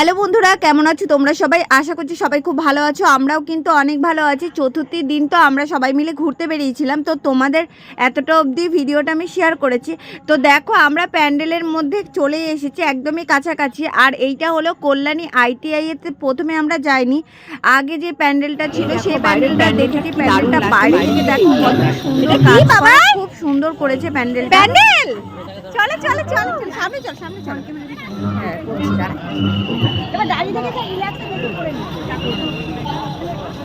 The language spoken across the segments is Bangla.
হ্যালো বন্ধুরা কেমন আছো তোমরা সবাই? আশা করছি সবাই খুব ভালো আছো আমরাও কিন্তু অনেক ভালো আছি। চতুর্থীর দিন তো আমরা সবাই মিলে ঘুরতে বেরিয়েছিলাম তো তোমাদের এতটা অবধি ভিডিওটা আমি শেয়ার করেছি। তো দেখো আমরা প্যান্ডেলের মধ্যে চলে এসেছি একদমই কাছাকাছি। আর এইটা হলো কল্যাণী আইটিআই এতে প্রথমে আমরা যাইনি। আগে যে প্যান্ডেলটা ছিল সেই প্যান্ডেলটা দেখেছি। প্যান্ডেলটা বাইরে থেকে দেখো সুন্দর সুন্দর করেছে প্যান্ডেল। প্যান্ডেল? চলো চলো চলো চলো সামনে চল সামনে চল। হ্যাঁ করছি এবার দাঁড়িয়ে থেকে।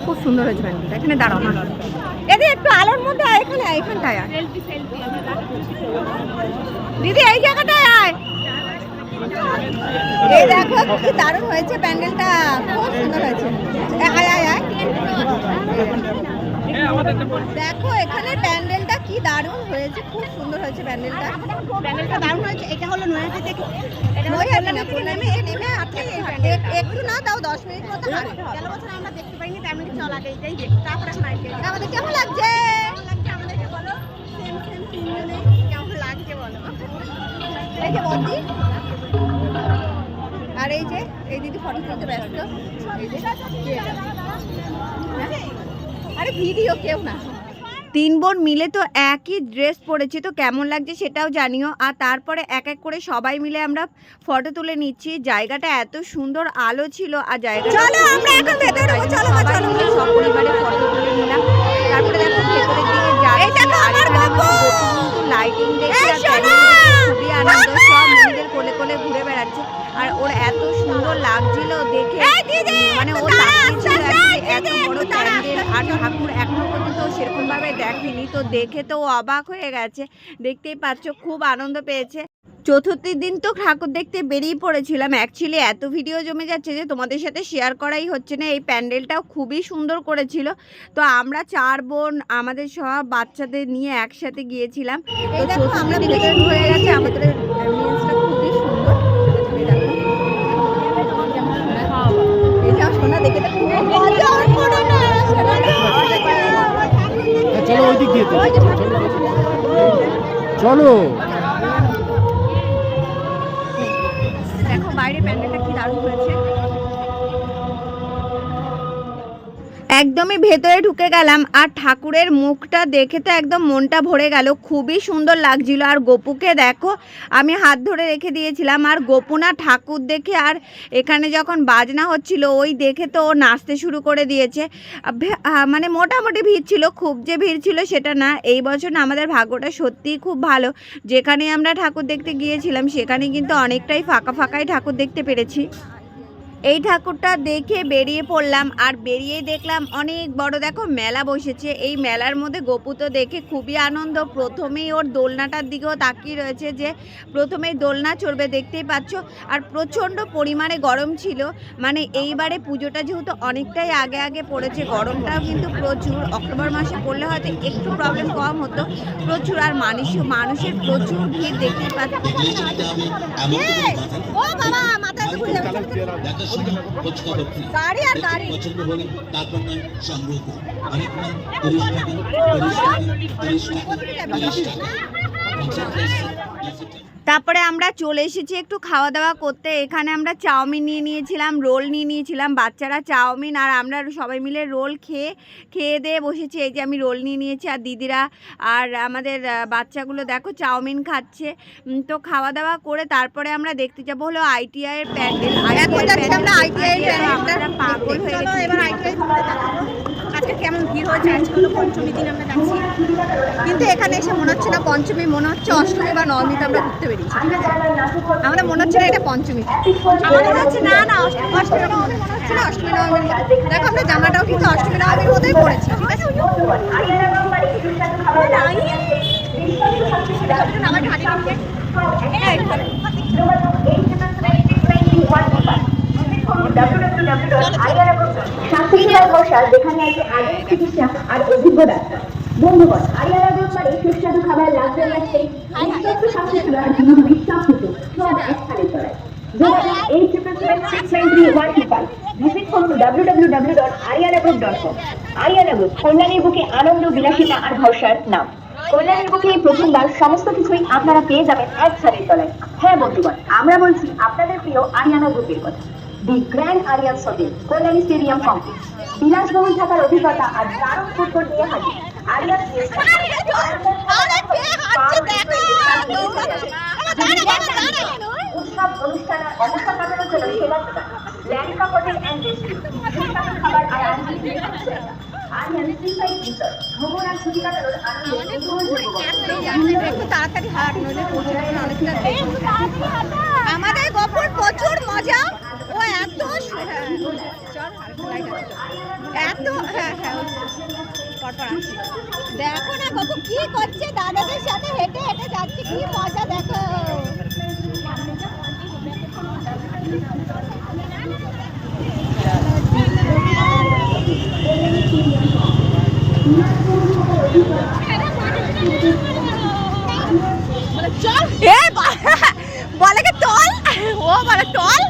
খুব সুন্দর হয়েছে প্যান্ডেলটা এখানে দাঁড়াও একটু আলোর মধ্যে আয় এখানে আয় এখানটায় আয়। দিদি এই জায়গাটায় আয়। এই দেখো কি দারুণ হয়েছে প্যান্ডেলটা খুব সুন্দর হয়েছে। আয় আয় আয়। দেখো এখানে প্যান্ডেলটা কি দারুণ হয়েছে খুব সুন্দর হয়েছে প্যান্ডেলটা। প্যান্ডেলটা দারুণ হয়েছে এটা হলো নয়াটি থেকে নয়াটি না নেমে নেমে আপনি একটু না তাও দশ মিনিট মতো হাঁটতে হবে। গেল বছর আমরা দেখতে পাইনি আমি চল আগে এটাই দেখি তারপরে এখন আইডিয়া আমাদের কেমন লাগছে? লাগছে আমাদেরকে বলো? সেম সেম তিনজনে কেমন লাগছে বলো? এই যে বন্দি আর এই যে এই দিদি ফটো তুলতে ব্যস্ত? আরে ভিডিও কেউ না। তিন বোন মিলে তো একই ড্রেস পরেছি তো কেমন লাগছে সেটাও জানিও। আর তারপরে এক এক করে সবাই মিলে আমরা ফটো তুলে নিচ্ছি। জায়গাটা এত সুন্দর আলো ছিল আর জায়গাটা চলো আমরা এখন ভেতরে চলো চলো। দেখে তো অবাক হয়ে গেছে দেখতেই পাচ্ছ খুব আনন্দ পেয়েছে চতুর্থীর দিন তো ঠাকুর দেখতে বেরিয়ে পড়েছিলাম অ্যাকচুয়ালি এত ভিডিও জমে যাচ্ছে যে তোমাদের সাথে শেয়ার করাই হচ্ছে না এই প্যান্ডেলটাও খুবই সুন্দর করেছিল তো আমরা চার বোন আমাদের সব বাচ্চাদের নিয়ে একসাথে গিয়েছিলাম তো চতুর্থী দিকে হয়ে গেছে আমাদের খুবই সুন্দর এই দেখে ওই দিক দিয়ে চলো। একদমই ভেতরে ঢুকে গেলাম আর ঠাকুরের মুখটা দেখে তো একদম মনটা ভরে গেল। খুবই সুন্দর লাগছিল। আর গোপুকে দেখো, আমি হাত ধরে রেখে দিয়েছিলাম। আর গোপুনা ঠাকুর দেখে আর এখানে যখন বাজনা হচ্ছিল, ওই দেখে তো ও নাচতে শুরু করে দিয়েছে। মানে মোটামুটি ভিড় ছিল, খুব যে ভিড় ছিল সেটা না। এই বছর না আমাদের ভাগ্যটা সত্যিই খুব ভালো। যেখানে আমরা ঠাকুর দেখতে গিয়েছিলাম সেখানে কিন্তু অনেকটাই ফাঁকা ফাঁকাই ঠাকুর দেখতে পেরেছি। এই ঠাকুরটা দেখে বেরিয়ে পড়লাম আর বেরিয়ে দেখলাম অনেক বড় দেখো মেলা বসেছে। এই মেলার মধ্যে গপু তো দেখে খুবই আনন্দ। প্রথমেই ওর দোলনাটার দিকেও তাকিয়ে রয়েছে যে প্রথমেই দোলনা চড়বে দেখতেই পাচ্ছ। আর প্রচণ্ড পরিমাণে গরম ছিল। মানে এইবারে পুজোটা যেহেতু অনেকটাই আগে আগে পড়েছে গরমটাও কিন্তু প্রচুর। অক্টোবর মাসে পড়লে হয়তো একটু প্রবলেম কম হতো। প্রচুর আর মানুষ মানুষের প্রচুর ভিড় দেখতে পাচ্ছ। ও বাবা মাথায় যাবে গাড়ি আর গাড়ি। পছন্দ হলে তারপর নয় সংগ্রহ করুন অনেক নয় তিরিশ টাকা তিরিশ টাকা তিরিশ টাকা তিরিশ টাকা। তারপরে আমরা চলে এসেছি একটু খাওয়া দাওয়া করতে। এখানে আমরা চাউমিন নিয়ে নিয়েছিলাম রোল নিয়ে নিয়েছিলাম বাচ্চারা চাউমিন আর আমরা সবাই মিলে রোল খেয়ে খেয়ে দিয়ে বসেছি। এই যে আমি রোল নিয়ে নিয়েছি আর দিদিরা আর আমাদের বাচ্চাগুলো দেখো চাউমিন খাচ্ছে। তো খাওয়া দাওয়া করে তারপরে আমরা দেখতে যাব হলো আইটিআই এর প্যান্ডেল। আমরা পাগল হয়ে গেছি। কেমন ভিড় হয়েছে আজকে হলো পঞ্চমী দিন আমরা যাচ্ছি কিন্তু এখানে এসে মনে হচ্ছে না পঞ্চমী মনে হচ্ছে অষ্টমী বা নবমীতে আমরা ঘুরতে বেরিয়েছি ঠিক আছে আমরা মনে হচ্ছে না এটা পঞ্চমী আমাদের মনে হচ্ছে না না অষ্টমী অষ্টমী নবমী মনে হচ্ছে না অষ্টমী নবমীর মতো দেখো আমরা জামাটাও কিন্তু অষ্টমী নবমীর মতোই পড়েছি ঠিক আছে আনন্দ বিলাসিতা আর নাম বুকে প্রথমবার সমস্ত কিছুই আপনারা পেয়ে যাবেন এক ছাদের তলায় হ্যাঁ বন্ধুগণ আমরা বলছি আপনাদের প্রিয় আরিয়ানা গ্রুপের কথা। The grand Aryan hotel Kalyani stadium complex বিলাসবহুল থাকার অভিজ্ঞতা আর দারুণ ফুটবল নিয়ে হাজির। আরিয়ান দেখো না কত কি করছে দাদাদের সাথে হেঁটে হেঁটে যাচ্ছে কি মজা দেখো এ বা- বলে কি টল ও বলে টল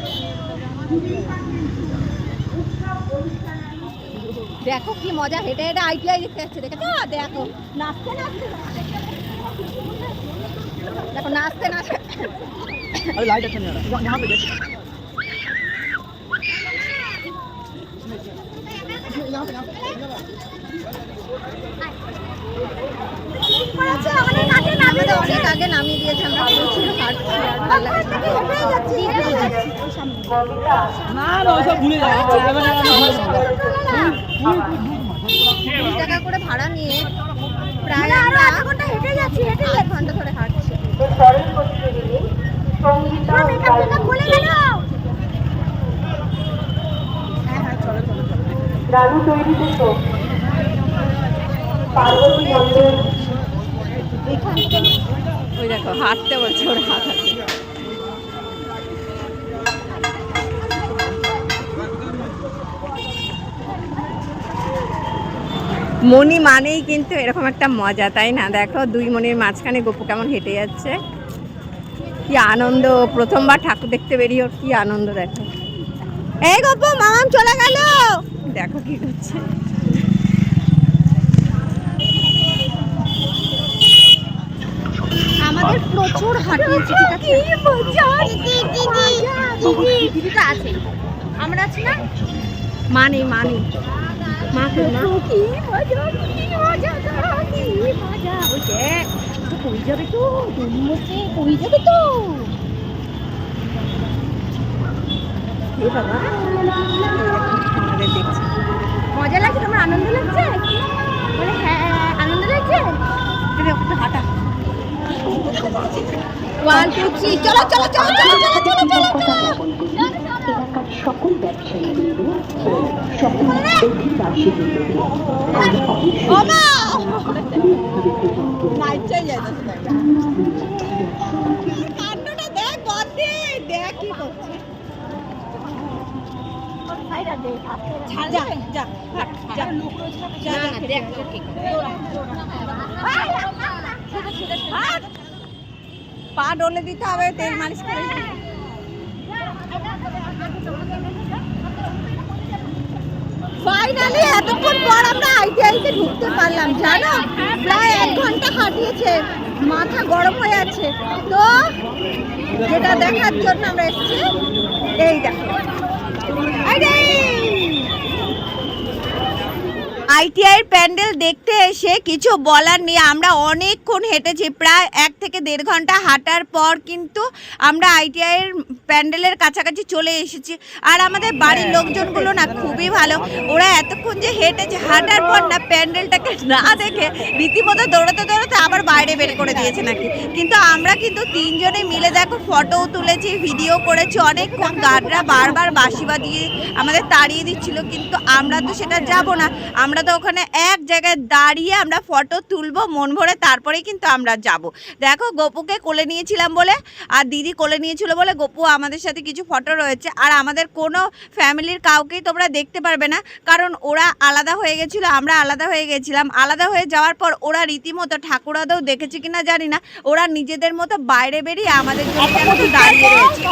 দেখো কি মজা হেঁটে হেঁটে আইটিআই দেখতে যাচ্ছে দেখেছ দেখো নাচতে নাচতে দেখো নাচতে নাচতে। আমাদের অনেক আগে নামিয়ে দিয়েছে আমরা প্রচুর হাঁটছি আর ভালো লাগছে। হেঁটেই যাচ্ছি, হেঁটেই যাচ্ছি। কুড়ি টাকা করে ভাড়া নিয়ে প্রায় আমরা আধা ঘণ্টা হেঁটে যাচ্ছি হেঁটে এক ঘণ্টা ধরে হাঁটছি। পার্বতী মন্দির এখান থেকে ওই দেখো হাঁটতে বলছে ওরা হাঁটাতে। মণি মানেই কিন্তু এরকম একটা মজা তাই না দেখো দুই মনির মাঝখানে গপু কেমন হেঁটে যাচ্ছে কি আনন্দ প্রথমবার ঠাকুর দেখতে বেরিয়ে ওর কি আনন্দ দেখো এই গপু মামাম চলে গেল দেখো কি করছে আমাদের প্রচুর হাঁটিয়েছে ঠিক আছে দিদিটা আছে আমরা আছি না? মানে মানে। মাকে কি মজা কি মজা কি মজা। ওই তো কই যাবে তো? দুমুখে কই যাবে তো? এ বাবা আমাদের দেখছি। মজা লাগছে? তোমার আনন্দ লাগছে? বলে হ্যাঁ আনন্দ লাগছে? তুমি একটু হাঁটা। ওয়ান টু থ্রি চলো চলো চলো চলো চলো চলো। সকল ব্যবসায়ী বিন্দু ও সকল অধিবাসী দেখ কি করছে। পা ডলে দিতে হবে তেল মালিশ করে। ফাইনালি এতক্ষণ পর আমরা আইটিআইতে ঢুকতে পারলাম, জানো? প্রায় এক ঘণ্টা হাঁটিয়েছে মাথা গরম হয়ে আছে। তো যেটা দেখার জন্য আমরা এসেছি, এই দেখো। আইটিআই প্যান্ডেল দেখতে এসে কিছু বলার নেই। আমরা অনেকক্ষণ হেঁটেছি, প্রায় এক থেকে দেড় ঘণ্টা হাঁটার পর কিন্তু আমরা আইটিআই এর প্যান্ডেলের কাছাকাছি চলে এসেছি। আর আমাদের বাড়ির লোকজনগুলো না খুবই ভালো। ওরা এতক্ষণ যে হেঁটেছে, হাঁটার পর না প্যান্ডেলটাকে না দেখে রীতিমতো দৌড়াতে দৌড়াতে আবার বাইরে বের করে দিয়েছে নাকি। কিন্তু আমরা কিন্তু তিনজনে মিলে দেখো ফটোও তুলেছি, ভিডিও করেছি, অনেকক্ষণ গার্ডরা বারবার বাঁশি বাজিয়ে আমাদের তাড়িয়ে দিচ্ছিল। কিন্তু আমরা তো সেটা যাব না। আমরা তো ওখানে এক জায়গায় দাঁড়িয়ে আমরা ফটো তুলবো, মন ভরে তারপরেই কিন্তু আমরা যাব। দেখো, গপুকে কোলে নিয়েছিলাম বলে, আর দিদি কোলে নিয়েছিল বলে গপু আমাদের সাথে কিছু ফটো রয়েছে। আর আমাদের কোনো ফ্যামিলির কাউকেই তোমরা দেখতে পারবে না, কারণ ওরা আলাদা হয়ে গেছিল, আমরা আলাদা হয়ে গেছিলাম। আলাদা হয়ে যাওয়ার পর ওরা রীতিমতো ঠাকুরাদেও দেখেছে কিনা জানি না, ওরা নিজেদের মতো বাইরে বেরিয়ে আমাদের জন্য দাঁড়িয়ে রয়েছে।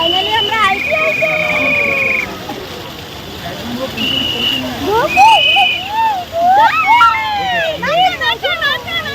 待って待って待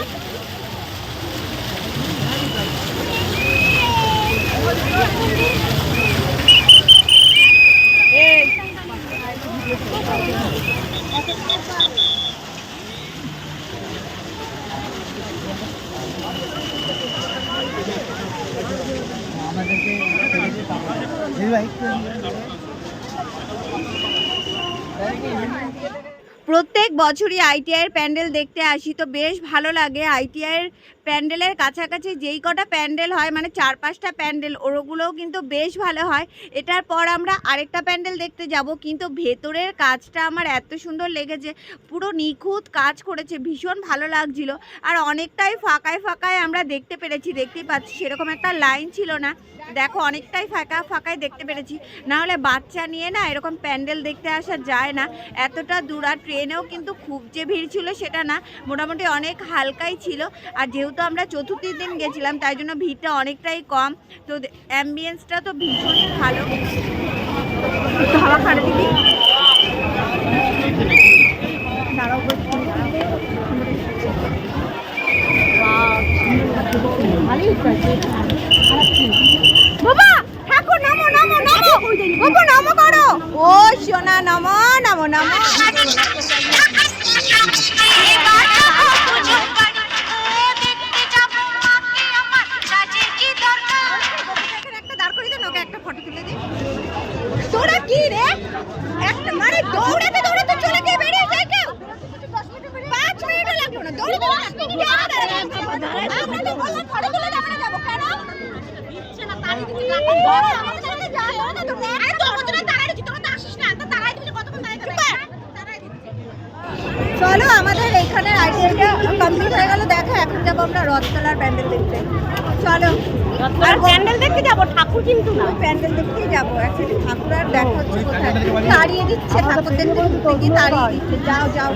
বছরই আইটিআইয়ের প্যান্ডেল দেখতে আসি, তো বেশ ভালো লাগে। আইটিআইয়ের প্যান্ডেলের কাছাকাছি যেই কটা প্যান্ডেল হয় মানে চার পাঁচটা প্যান্ডেল ওগুলোও কিন্তু বেশ ভালো হয়। এটার পর আমরা আরেকটা প্যান্ডেল দেখতে যাব, কিন্তু ভেতরের কাজটা আমার এত সুন্দর লেগেছে। পুরো নিখুঁত কাজ করেছে, ভীষণ ভালো লাগছিল। আর অনেকটাই ফাঁকায় ফাঁকায় আমরা দেখতে পেরেছি, দেখতেই পাচ্ছি, সেরকম একটা লাইন ছিল না। দেখো, অনেকটাই ফাঁকা ফাঁকায় দেখতে পেরেছি। না হলে বাচ্চা নিয়ে না এরকম প্যান্ডেল দেখতে আসা যায় না। এতটা দূর, আর ট্রেনেও কিন্তু খুব যে ভিড় ছিল সেটা না, মোটামুটি অনেক হালকাই ছিল। আর যেহেতু আমরা চতুর্থীর দিন গেছিলাম, তাই জন্য ভিড়টা অনেকটাই কম। তো অ্যাম্বিয়েন্সটা তো ভীষণ ভালো। হাওয়া খাড়ে। বাবা, ঠাকুর, নমো নমো নমো। বাবু, নমো করো। ও, সোনা, নমো নমো নমো। একটা দাঁড় ফটো তুলে দিই তোরা কি রে? একটা মানে দৌড়াতে দৌড়াতে চলে গিয়ে বেরিয়ে যায় কেউ পাঁচ মিনিটও লাগল না দৌড়ে দৌড়ে আমরা তো বললাম ফটো তুলে যাব না যাব কেন চলো আমাদের এখানে আইডিয়াটা কমপ্লিট হয়ে গেল দেখো এখন যাব আমরা রথতলার প্যান্ডেল দেখতে। চলো আর প্যান্ডেল দেখতে যাব ঠাকুর কিন্তু না। প্যান্ডেল দেখতেই যাব অ্যাকচুয়ালি ঠাকুর আর দেখা হচ্ছে কোথায়? তাড়িয়ে দিচ্ছে ঠাকুরদের দেখতে তাড়িয়ে দিচ্ছে যাও যাও।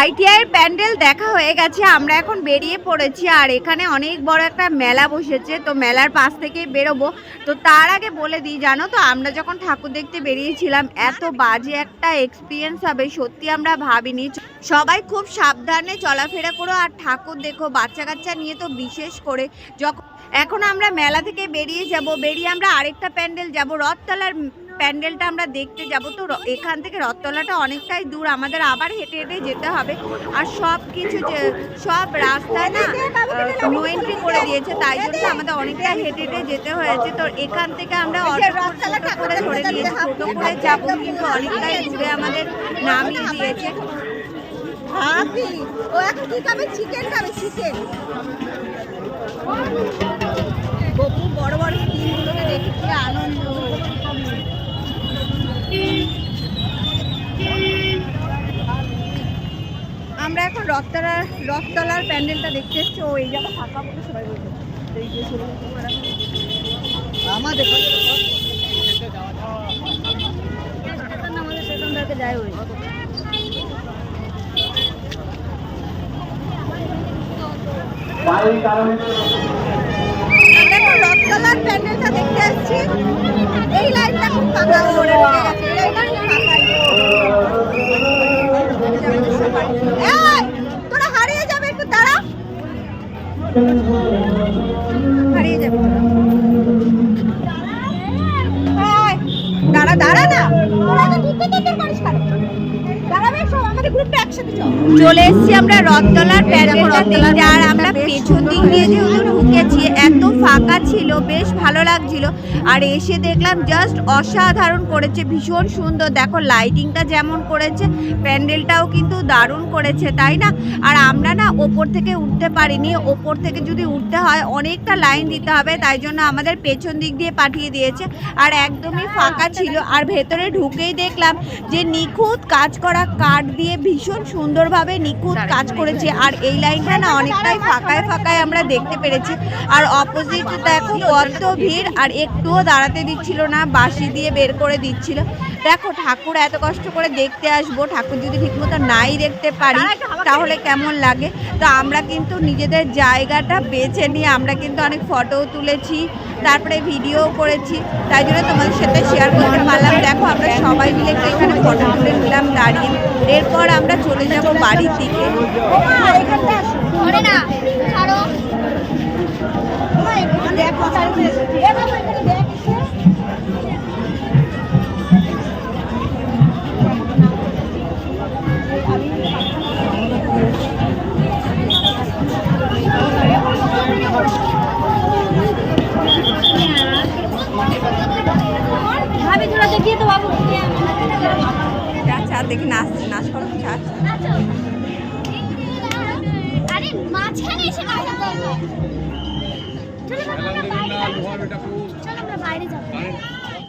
আইটিআইয়ের প্যান্ডেল দেখা হয়ে গেছে, আমরা এখন বেরিয়ে পড়েছি আর এখানে অনেক বড় একটা মেলা বসেছে, তো মেলার পাশ থেকে বেরোবো। তো তার আগে বলে দিই, জানো তো, আমরা যখন ঠাকুর দেখতে বেরিয়েছিলাম, এত বাজে একটা এক্সপিরিয়েন্স হবে, সত্যি আমরা ভাবিনি। সবাই খুব সাবধানে চলাফেরা করো আর ঠাকুর দেখো বাচ্চা কাচ্চা নিয়ে তো বিশেষ করে যখন এখন আমরা মেলা থেকে বেরিয়ে যাব, বেরিয়ে আমরা আরেকটা প্যান্ডেল যাব, রথতলার প্যান্ডেলটা আমরা দেখতে যাব। তো এখান থেকে রথতলাটা অনেকটাই দূর। আমাদের আবার হেঁটে হেঁটে যেতে হবে। আর সব কিছু যে সব রাস্তায় না নো এন্ট্রি করে দিয়েছে। তাই জন্য আমাদের অনেকটা হেঁটে হেঁটে যেতে হয়েছে। তো এখান থেকে আমরা অটো করে ধরে নিয়েছি। টোটো করে যাব কিন্তু অনেকটাই দূরে আমাদের নামিয়ে দিয়েছে। হাপি ও এখন কি খাবে? চিকেন খাবে চিকেন বড় বড় দেখে কি আনন্দ। আমরা এখন রথতলার রথতলার প্যান্ডেলটা দেখতে এসছি। ও, এই জায়গা ফাঁকা বলে সবাই বলছে আমাদের যায় ওই আমরা এখন রথতলার প্যান্ডেলটা দেখতে আসছি এই লাইনটা খুব ফাঁকা। ওরা ঢুকে গেছে এই লাইনটা ফাঁকা এই, তোরা হারিয়ে যাবে একটু তারা হারিয়ে যাবে। দাঁড়া দাঁড়া না। তোরা তো ঢুকতে তো তোর বাড়ি গ্রুপটা একসাথে চল চলে এসেছি আমরা রথতলার প্যান্ডেলটা আর আমরা পেছন দিক দিয়ে যেহেতু ঢুকেছি এত ফাঁকা ছিল বেশ ভালো লাগছিল। আর এসে দেখলাম জাস্ট অসাধারণ করেছে ভীষণ সুন্দর। দেখো লাইটিংটা যেমন করেছে প্যান্ডেলটাও কিন্তু দারুণ করেছে তাই না? আর আমরা না ওপর থেকে উঠতে পারিনি। ওপর থেকে যদি উঠতে হয় অনেকটা লাইন দিতে হবে তাই জন্য আমাদের পেছন দিক দিয়ে পাঠিয়ে দিয়েছে। আর একদমই ফাঁকা ছিল। আর ভেতরে ঢুকেই দেখলাম যে নিখুঁত কাজ করা কাঠ দিয়ে ভীষণ সুন্দরভাবে নিখুঁত কাজ করেছে। আর এই লাইনটা না অনেকটাই ফাঁকায় ফাঁকায় আমরা দেখতে পেরেছি। আর অপোজিট দেখো কত ভিড়। আর একটুও দাঁড়াতে দিচ্ছিল না বাঁশি দিয়ে বের করে দিচ্ছিল। দেখো ঠাকুর এত কষ্ট করে দেখতে আসব। ঠাকুর যদি ঠিকমতো নাই দেখতে পারি তাহলে কেমন লাগে? তো আমরা কিন্তু নিজেদের জায়গাটা বেছে নিয়ে আমরা কিন্তু অনেক ফটোও তুলেছি তারপরে ভিডিও করেছি। তাই জন্য তোমাদের সাথে শেয়ার করতে পারলাম। দেখো আমরা সবাই মিলে এখানে ফটো তুলে নিলাম দাঁড়িয়ে। এরপর এবার আমরা চলে যাব বাড়ির দিকে। ভাবি দেখিয়ে তো বাবু। আচ্ছা দেখি নাচ নাচ করো আচ্ছা আরে মাঝখানে এসে নাচ করো চলো আমরা বাইরে যাব।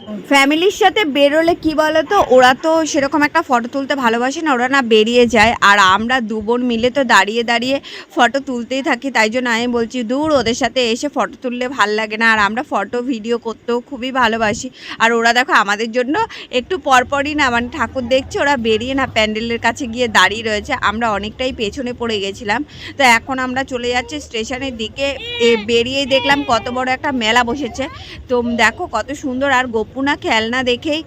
ফ্যামিলির সাথে বেরোলে কি বলতো? ওরা তো সেরকম একটা ফটো তুলতে ভালোবাসে না, ওরা না বেরিয়ে যায়। আর আমরা দু বোন মিলে তো দাঁড়িয়ে দাঁড়িয়ে ফটো তুলতেই থাকি, তাই জন্য আমি বলছি, দূর ওদের সাথে এসে ফটো তুললে ভালো লাগে না। আর আমরা ফটো ভিডিও করতেও খুবই ভালোবাসি। আর ওরা দেখো আমাদের জন্য একটু পরপরই না মানে ঠাকুর দেখছে, ওরা বেরিয়ে না প্যান্ডেলের কাছে গিয়ে দাঁড়িয়ে রয়েছে। আমরা অনেকটাই পেছনে পড়ে গেছিলাম। তো এখন আমরা চলে যাচ্ছি স্টেশনের দিকে। এ বেরিয়েই দেখলাম কত বড় একটা মেলা বসেছে। তো দেখো কত সুন্দর আর গোপুনা খেলনা দেখেই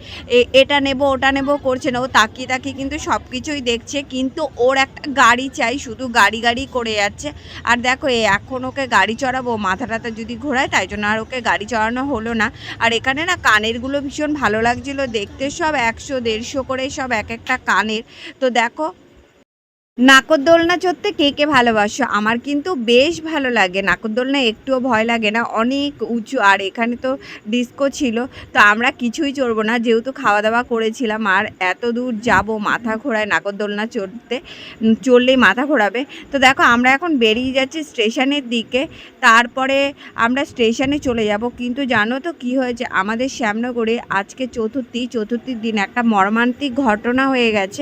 এটা নেব, ওটা নেব করছে না। ও তাকিয়ে তাকিয়ে কিন্তু সব কিছুই দেখছে, কিন্তু ওর একটা গাড়ি চাই, শুধু গাড়ি গাড়ি করে যাচ্ছে। আর দেখো এখন ওকে গাড়ি চড়াবো মাথা টাথা যদি ঘোরায়, তাই জন্য আর ওকে গাড়ি চড়ানো হলো না। আর এখানে না কানেরগুলো ভীষণ ভালো লাগছিল, দেখতে সব একশো, দেড়শো করে সব এক একটা কানের। তো দেখো নাকরদোলনা চড়তে কে কে ভালোবাসো? আমার কিন্তু বেশ ভালো লাগে। নাকরদোলনা একটুও ভয় লাগে না। অনেক উঁচু। আর এখানে তো ডিস্কো ছিল। তো আমরা কিছুই চড়বো না। যেহেতু খাওয়া দাওয়া করেছিলাম আর এত দূর যাব মাথা ঘোরায় নাকরদোলনা চড়তে চড়লেই মাথা ঘোরাবে। তো দেখো, আমরা এখন বেরিয়ে যাচ্ছি স্টেশনের দিকে। তারপরে আমরা স্টেশনে চলে যাব। কিন্তু জানো তো কি হয়েছে? আমাদের শ্যামনগরে আজকে চতুর্থী। চতুর্থীর দিন একটা মর্মান্তিক ঘটনা হয়ে গেছে।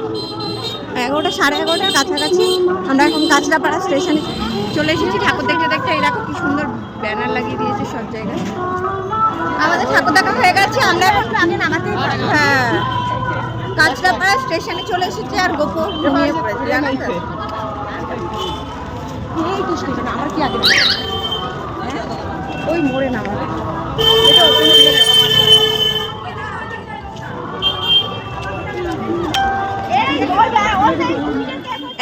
এগারোটা, সাড়ে এগারোটার কাছাকাছি আমরা এখন কাঁচরাপাড়া স্টেশনে চলে এসেছি। ঠাকুর দেখতে দেখতে দেখো কি সুন্দর ব্যানার লাগিয়ে দিয়েছে সব জায়গায়। আমাদের ঠাকুর দেখা হয়ে গেছে, আমরা এখন আগে নামাতেই পারি। হ্যাঁ। কাঁচরাপাড়া স্টেশনে চলে এসেছি আর গোপু আমার কি আগে ওই মোড়ে নামাবে।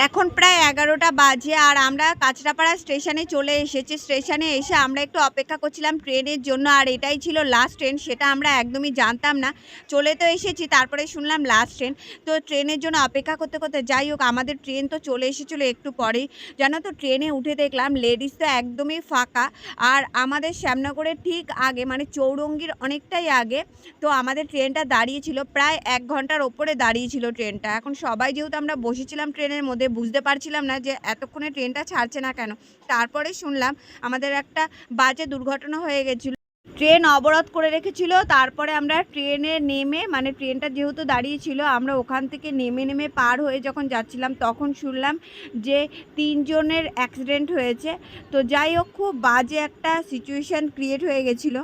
এখন প্রায় এগারোটা বাজে আর আমরা কাঁচরাপাড়া স্টেশনে চলে এসেছি। স্টেশনে এসে আমরা একটু অপেক্ষা করছিলাম ট্রেনের জন্য আর এটাই ছিল লাস্ট ট্রেন সেটা আমরা একদমই জানতাম না। চলে তো এসেছি, তারপরে শুনলাম লাস্ট ট্রেন তো ট্রেনের জন্য অপেক্ষা করতে করতে যাই হোক, আমাদের ট্রেন তো চলে এসেছিল একটু পরেই। জানো তো ট্রেনে উঠে দেখলাম লেডিস তো একদমই ফাঁকা। আর আমাদের শ্যামনগরের ঠিক আগে মানে চৌরঙ্গির অনেকটাই আগে, তো আমাদের ট্রেনটা দাঁড়িয়েছিল প্রায় এক ঘণ্টার ওপরে দাঁড়িয়েছিল ট্রেনটা এখন সবাই যেহেতু আমরা বসেছিলাম ট্রেনের মধ্যে বুঝতে পারছিলাম না যে এতক্ষণে ট্রেনটা ছাড়ছে না কেন। তারপরে শুনলাম আমাদের একটা বাজে দুর্ঘটনা হয়ে গেছিল। ট্রেন অবরোধ করে রেখেছিল, তারপরে আমরা ট্রেনে নেমে মানে ট্রেনটা যেহেতু দাঁড়িয়েছিল, আমরা ওখান থেকে নেমে নেমে পার হয়ে যখন যাচ্ছিলাম, তখন শুনলাম যে তিনজনের অ্যাক্সিডেন্ট হয়েছে। তো যাই হোক, খুব বাজে একটা সিচুয়েশান ক্রিয়েট হয়ে গেছিল।